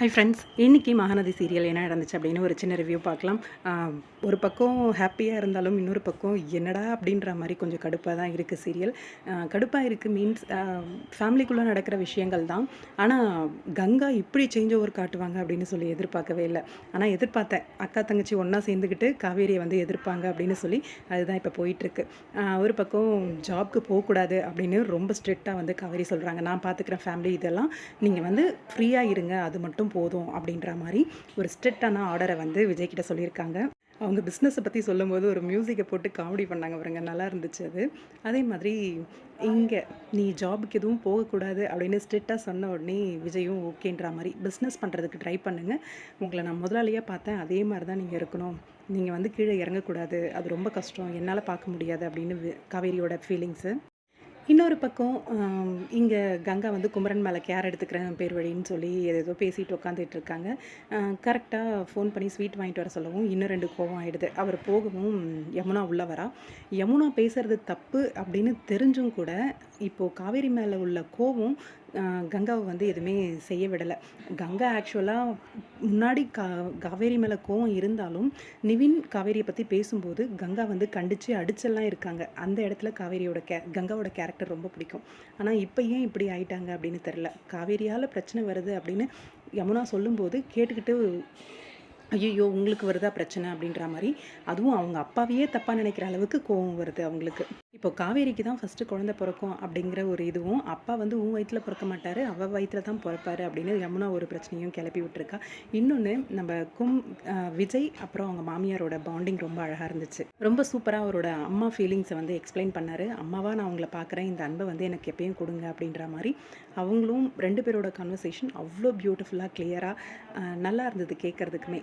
Hi friends இன்றைக்கி Mahanadi serial என்ன நடந்துச்சு அப்படின்னு ஒரு சின்ன ரிவ்யூ பார்க்கலாம். ஒரு பக்கம் ஹாப்பியாக இருந்தாலும் இன்னொரு பக்கம் என்னடா அப்படின்ற மாதிரி கொஞ்சம் கடுப்பாக தான் இருக்குது சீரியல் கடுப்பாக இருக்குது மீன்ஸ் ஃபேமிலிக்குள்ளே நடக்கிற விஷயங்கள் தான். ஆனால் கங்கா இப்படி சேஞ்ச் ஓவர் காட்டுவாங்க அப்படின்னு சொல்லி எதிர்பார்க்கவே இல்லை. ஆனால் எதிர்பார்த்தேன். அக்கா தங்கச்சி ஒன்றா சேர்ந்துக்கிட்டு காவேரியை வந்து எதிர்ப்பாங்க அப்படின்னு சொல்லி அதுதான் இப்போ போயிட்டுருக்கு. ஒரு பக்கம் ஜாப்க்கு போகக்கூடாது அப்படின்னு ரொம்ப ஸ்ட்ரிக்டாக வந்து காவேரி சொல்கிறாங்க நான் பார்த்துக்கிறேன் ஃபேமிலி இதெல்லாம். நீங்கள் வந்து ஃப்ரீயாக இருங்க. அது மட்டும் போதும் அப்படின்ற மாதிரி ஒரு ஸ்ட்ரிக்டான ஆர்டரை வந்து விஜய்கிட்ட சொல்லியிருக்காங்க. அவங்க பிஸ்னஸை பற்றி சொல்லும்போது ஒரு மியூசிக்கை போட்டு காமெடி பண்ணாங்க பாருங்க நல்லா இருந்துச்சு அது. அதே மாதிரி இங்கே நீ ஜாபுக்கு எதுவும் போகக்கூடாது அப்படின்னு ஸ்ட்ரிக்டாக சொன்ன உடனே விஜயும் ஓகேன்ற மாதிரி பிஸ்னஸ் பண்ணுறதுக்கு ட்ரை பண்ணுங்கள் உங்களை நான் முதலாளியாக பார்த்தேன் அதே மாதிரி தான் நீங்கள் இருக்கணும். நீங்கள் வந்து கீழே இறங்கக்கூடாது அது ரொம்ப கஷ்டம் என்னால் பார்க்க முடியாது அப்படின்னு வி- காவேரியோட ஃபீலிங்ஸு இன்னொரு பக்கம் இங்கே கங்கா வந்து குமரன் மேலே கேர் எடுத்துக்கிறேன் பேர் வழின்னு சொல்லி ஏதோ பேசிட்டு உட்காந்துட்டு இருக்காங்க. கரெக்டாக ஃபோன் பண்ணி ஸ்வீட் வாங்கிட்டு வர சொல்லவும் இன்னும் ரெண்டு கோவம் ஆகிடுது அவர் போகவும் யமுனா உள்ள வரா. யமுனா பேசுறது தப்பு அப்படின்னு தெரிஞ்சும் கூட இப்போது காவேரி மேலே உள்ள கோவம் கங்காவை வந்து எதுவுமே செய்ய விடலை. கங்கா ஆக்சுவலாக முன்னாடி கா காவேரி மேலே கோவம் இருந்தாலும் நிவின் காவேரியை பற்றி பேசும்போது கங்கா வந்து கண்டித்து அடிச்செல்லாம் இருக்காங்க. அந்த இடத்துல காவேரியோட கே கங்காவோட கேரக்டர் ரொம்ப பிடிக்கும். ஆனால் இப்போ ஏன் இப்படி ஆயிட்டாங்க அப்படின்னு தெரில காவேரியால் பிரச்சனை வருது அப்படின்னு யமுனா சொல்லும்போது கேட்டுக்கிட்டு ஐயோ உங்களுக்கு வருதா பிரச்சனை அப்படின்ற மாதிரி. அதுவும் அவங்க அப்பாவையே தப்பாக நினைக்கிற அளவுக்கு கோவம் வருது அவங்களுக்கு. இப்போ காவேரிக்கு தான் ஃபஸ்ட்டு குழந்தை பிறக்கும் அப்படிங்கிற ஒரு இதுவும் அப்பா வந்து உன் வயிற்றில் பிறக்க மாட்டார் அவள் வயிற்றில் தான் பிறப்பாரு அப்படின்னு யமுனா ஒரு பிரச்சனையும் கிளப்பி விட்டுருக்கா. இன்னொன்று நம்ம கும் விஜய் அப்புறம் அவங்க மாமியாரோட பாண்டிங் ரொம்ப அழகாக இருந்துச்சு. ரொம்ப சூப்பராக அவரோட அம்மா ஃபீலிங்ஸை வந்து எக்ஸ்பிளைன் பண்ணார். அம்மாவாக நான் அவங்கள பார்க்குறேன் இந்த அன்பை வந்து எனக்கு எப்பயும் கொடுங்க அப்படின்ற மாதிரி அவங்களும் ரெண்டு பேரோட கன்வர்சேஷன் அவ்வளோ பியூட்டிஃபுல்லாக கிளியராக நல்லா இருந்தது கேட்குறதுக்குமே